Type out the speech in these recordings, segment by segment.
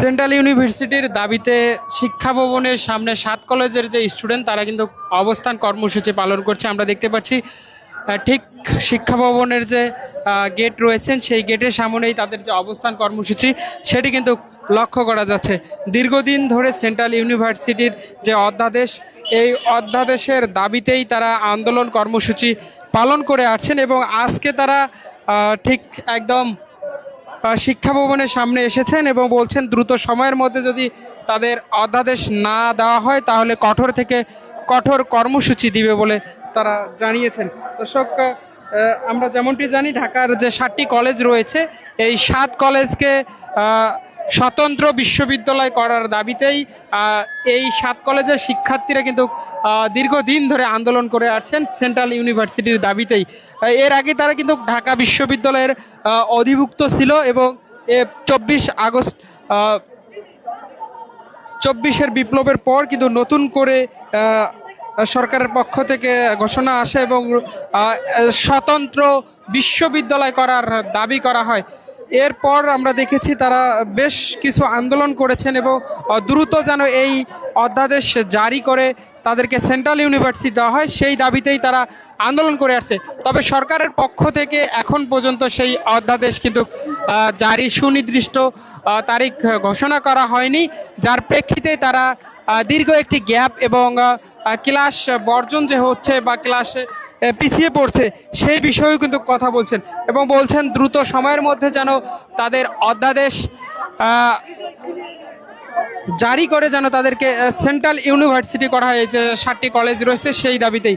Central ইউনিভার্সিটির দাবিতে শিক্ষা ভবনের সামনে সাত কলেজের যে স্টুডেন্ট, তারা কিন্তু অবস্থান কর্মসূচি পালন করছে। আমরা দেখতে পাচ্ছি ঠিক শিক্ষা ভবনের যে গেট রয়েছেন, সেই গেটের সামনেই তাদের যে অবস্থান কর্মসূচি, সেটি কিন্তু লক্ষ্য করা যাচ্ছে। দীর্ঘদিন ধরে সেন্ট্রাল ইউনিভার্সিটির যে অধ্যাদেশ, এই অধ্যাদেশের দাবিতেই তারা আন্দোলন কর্মসূচি পালন করে আসছেন এবং আজকে তারা ঠিক একদম শিক্ষা ভবনের সামনে এসেছেন এবং বলছেন দ্রুত সময়ের মধ্যে যদি তাদের অধ্যাদেশ না দেওয়া হয়, তাহলে কঠোর থেকে কঠোর কর্মসূচি দিবে বলে তারা জানিয়েছেন। দর্শক আমরা যেমনটি জানি, ঢাকার যে সাতটি কলেজ রয়েছে, এই সাত কলেজকে স্বতন্ত্র বিশ্ববিদ্যালয় করার দাবিতেই এই সাত কলেজের শিক্ষার্থীরা কিন্তু দীর্ঘদিন ধরে আন্দোলন করে আসছেন সেন্ট্রাল ইউনিভার্সিটির দাবিতেই। এর আগে তারা কিন্তু ঢাকা বিশ্ববিদ্যালয়ের অধিভুক্ত ছিল এবং এ চব্বিশ আগস্ট চব্বিশের বিপ্লবের পর কিন্তু নতুন করে সরকারের পক্ষ থেকে ঘোষণা আসে এবং স্বতন্ত্র বিশ্ববিদ্যালয় করার দাবি করা হয়। এরপর আমরা দেখেছি তারা বেশ কিছু আন্দোলন করেছেন এবং দ্রুত যেন এই অধ্যাদেশ জারি করে তাদেরকে সেন্ট্রাল ইউনিভার্সিটি দেওয়া হয়, সেই দাবিতেই তারা আন্দোলন করে আসছে। তবে সরকারের পক্ষ থেকে এখন পর্যন্ত সেই অধ্যাদেশ কিন্তু জারি সুনির্দিষ্ট তারিখ ঘোষণা করা হয়নি। যার প্রেক্ষিতে তারা দীর্ঘ একটি গ্যাপ এবং ক্লাস বর্জন যে হচ্ছে বা ক্লাসে পিছিয়ে পড়ছে, সেই বিষয়েও কিন্তু কথা বলছেন এবং বলছেন দ্রুত সময়ের মধ্যে যেন তাদের অধ্যাদেশ জারি করে যেন তাদেরকে সেন্ট্রাল ইউনিভার্সিটি করা হয় যে সাতটি কলেজ রয়েছে সেই দাবিতেই।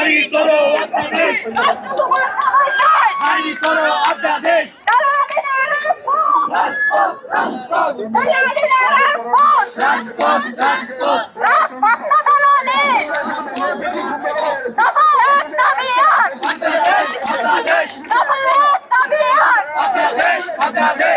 জারি করো অধ্যাদেশ। জারি করো অধ্যাদেশ। রাজপথ রাজপথ। রাজপথ রাজপথ। অধ্যাদেশ অধ্যাদেশ।